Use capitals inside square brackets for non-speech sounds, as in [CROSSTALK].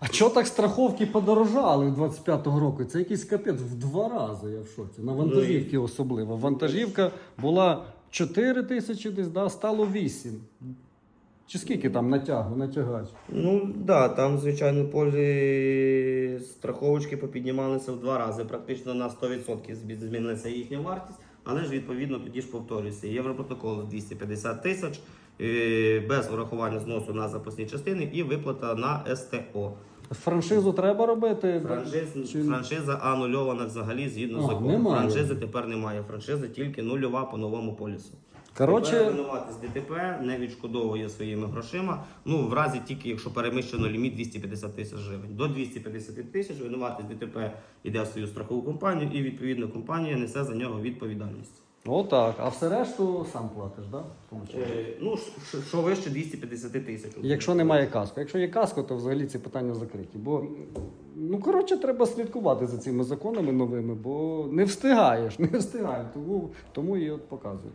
А чого так страховки подорожали 25-го року? Це якийсь капець в два рази, я в шоці. На вантажівки особливо. Вантажівка була 4 тисячі десь, да, стало 8. Чи скільки там натягу, натягач? Ну так, да, там, звичайно, полі страховочки попіднімалися в два рази. Практично на 100% змінилася їхня вартість, але ж відповідно тоді ж повторюється. Європротокол 250 тисяч е, без урахування зносу на запасні частини і виплата на СТО. Франшизу треба робити? Франшиз, Чи- франшиза анульована взагалі згідно закону. Франшизи тепер немає. Франшиза тільки нульова по новому полісу. Коротше, Тепер винуватись ДТП не відшкодовує своїми грошима. Ну в разі тільки якщо переміщено ліміт 250 тисяч гривень. До 250 тисяч винуватись ДТП йде в свою страхову компанію, і відповідно компанія несе за нього відповідальність. отак. А все решту сам платиш, так? Да? Е, ну що- вище 250 тисяч. Якщо немає каско. Якщо є каско, то взагалі ці питання закриті. Бо ну коротше, треба слідкувати за цими законами новими, бо не встигаєш, [LAUGHS] не встигаєш. Тому, тому і от показують.